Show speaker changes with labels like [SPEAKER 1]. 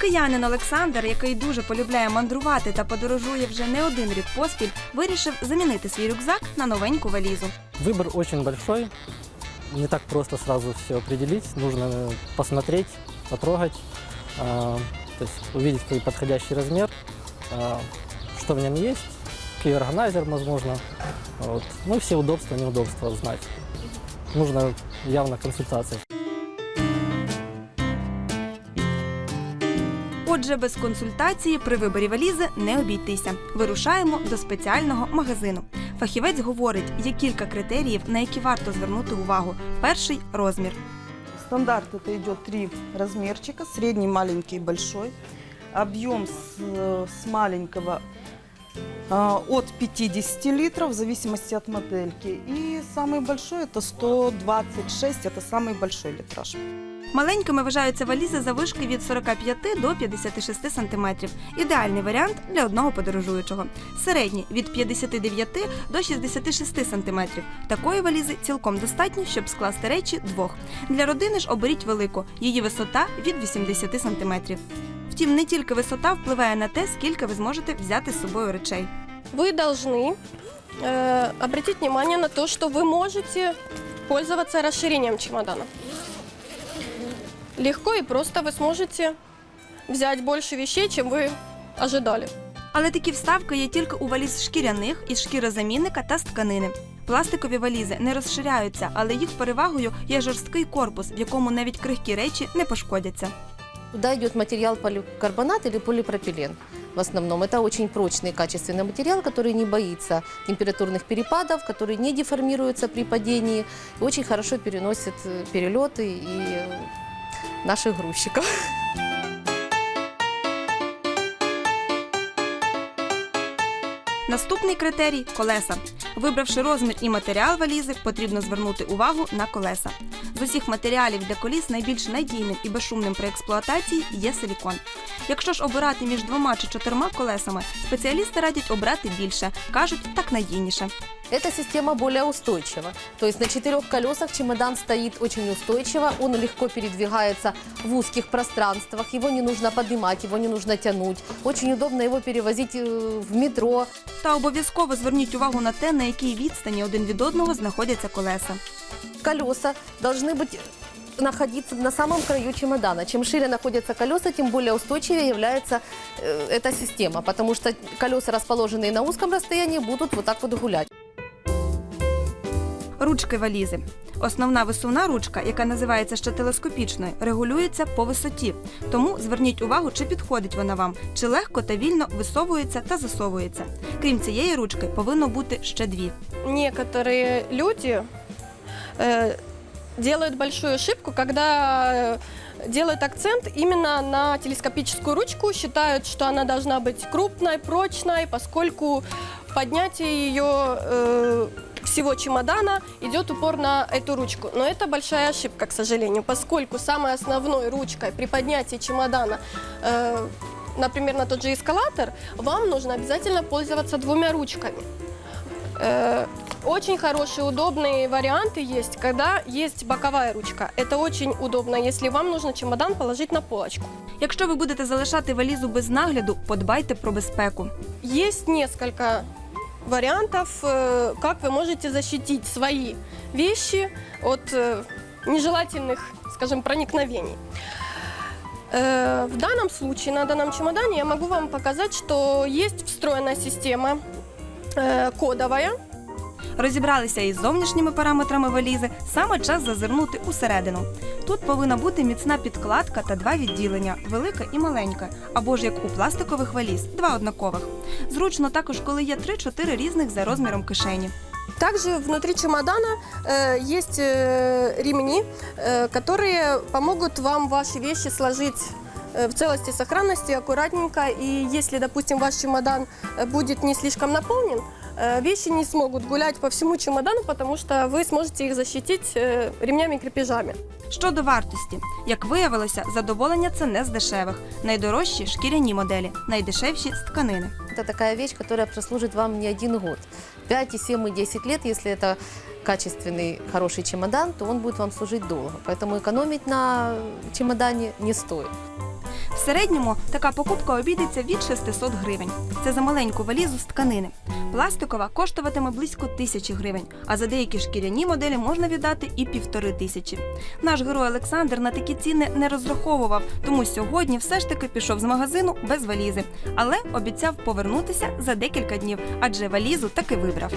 [SPEAKER 1] Киянин Олександр, який дуже полюбляє мандрувати та подорожує вже не один рік поспіль, вирішив замінити свій рюкзак на новеньку валізу.
[SPEAKER 2] Выбор очень большой. Не так просто сразу все определить. Нужно э, посмотреть, потрогать, а, то есть увидеть какой подходящий размер, а, что в нем есть, какой органайзер, возможно. Вот. Ну все удобства, неудобства знать. Нужно явно консультация.
[SPEAKER 1] Отже, без консультації при виборі валізи не обійтися. Вирушаємо до спеціального магазину. Фахівець говорить, є кілька критеріїв, на які варто звернути увагу. Перший розмір.
[SPEAKER 3] Стандарт это идет три размерчика, средний, маленький и большой. Объем с, э, с маленького а, от 50 литров в зависимости от модельки. И самый большой это 126, это самый большой литраж.
[SPEAKER 1] Маленькими вважаються валізи завишки від 45 до 56 см. Ідеальний варіант для одного подорожуючого. Середні від 59 до 66 см. Такої валізи цілком достатньо, щоб скласти речі двох. Для родини ж оберіть велику. Її висота від 80 см. Втім, не тільки висота впливає на те, скільки ви зможете взяти з собою речей.
[SPEAKER 4] Вы должны э, обратить внимание на то, что вы можете пользоваться расширением чемодана. Легко и просто вы сможете взять больше вещей, чем вы ожидали.
[SPEAKER 1] Але такі вставки є тільки у валіз шкіряних із шкірозамінника та з тканини. Пластикові валізи не розширяються, але їх перевагою є жорсткий корпус, в якому навіть крихкі речі не пошкодяться.
[SPEAKER 5] Туда идет материал поликарбонат или полипропилен. В основном это очень прочный качественный материал, который не боится температурных перепадов, который не деформируется при падении и очень хорошо переносит э, перелеты и э, наших грузчиков.
[SPEAKER 1] Наступний критерій колеса. Вибравши розмір і матеріал валізи, потрібно звернути увагу на колеса. З усіх матеріалів для коліс найбільш надійним і безшумним при експлуатації є силікон. Якщо ж обирати між двома чи чотирма колесами, спеціалісти радять обрати більше, кажуть, так надійніше.
[SPEAKER 5] Эта система более устойчива. То есть на четырех колесах чемодан стоит очень устойчиво, он легко передвигается в узких пространствах, его не нужно поднимать, его не нужно тянуть. Очень удобно его перевозить э, в метро,
[SPEAKER 1] Та обов'язково зверніть увагу на те, на якій відстані один від одного знаходяться колеса.
[SPEAKER 5] колеса должны быть находиться на самом краю чемодана. Чем шире находятся колеса, тем более устойчивее является э, эта система, потому что колеса, расположенные на узком расстоянии, будут вот так вот гулять.
[SPEAKER 1] Ручки валізи. Основна висувна ручка, яка називається ще телескопічною, регулюється по висоті. Тому зверніть увагу, чи підходить вона вам, чи легко та вільно висовується та засовується. Крім цієї ручки, повинно бути ще дві.
[SPEAKER 4] Некоторые люди э, делают большую ошибку, когда э, делают акцент именно на телескопическую ручку, считают, что она должна быть крупной, прочной, поскольку поднятие ее э, всего чемодана идет упор на эту ручку. Но это большая ошибка, к сожалению, поскольку самой основной ручкой при поднятии чемодана э, например, на тот же эскалатор, вам нужно обязательно пользоваться двумя ручками. Э, Очень хорошие, удобные варианты есть, когда есть боковая ручка. Это очень удобно, если вам нужно чемодан положить на полочку.
[SPEAKER 1] Якщо ви будете залишати валізу без нагляду, подбайте про безпеку.
[SPEAKER 4] Есть несколько вариантов, э, как вы можете защитить свои вещи от э, нежелательных, скажем, проникновений. Э, В данном случае, на данном чемодане, я могу вам показать, что есть встроенная система э, кодовая,
[SPEAKER 1] Розібралися із зовнішніми параметрами валізи, саме час зазирнути усередину. Тут повинна бути міцна підкладка та два відділення велике і маленьке, або ж як у пластикових валіз, два однакових. Зручно також, коли є 3-4 різних за розміром кишені.
[SPEAKER 4] Также внутри чемодана э, есть э, ремни, э, которые помогут вам ваши вещи сложить э, в целости и сохранности аккуратненько. И если, допустим, ваш чемодан э, будет не слишком наполнен, э, вещи не смогут гулять по всему чемодану, потому что вы сможете их защитить э, ремнями и крепежами.
[SPEAKER 1] Щодо вартості, як виявилося, задоволення це не з дешевих. Найдорожчі шкіряні моделі, найдешевші з тканини.
[SPEAKER 5] Это такая вещь, которая прослужит вам не один год. 5, и 7, и 10 лет, если это качественный, хороший чемодан, то он будет вам служить долго. Поэтому экономить на чемодане не стоит.
[SPEAKER 1] В середньому така покупка обійдеться від 600 гривень. Це за маленьку валізу з тканини. Пластикова коштуватиме близько тисячі гривень, а за деякі шкіряні моделі можна віддати і півтори тисячі. Наш герой Олександр на такі ціни не розраховував, тому сьогодні все ж таки пішов з магазину без валізи, але обіцяв повернутися за декілька днів, адже валізу таки вибрав.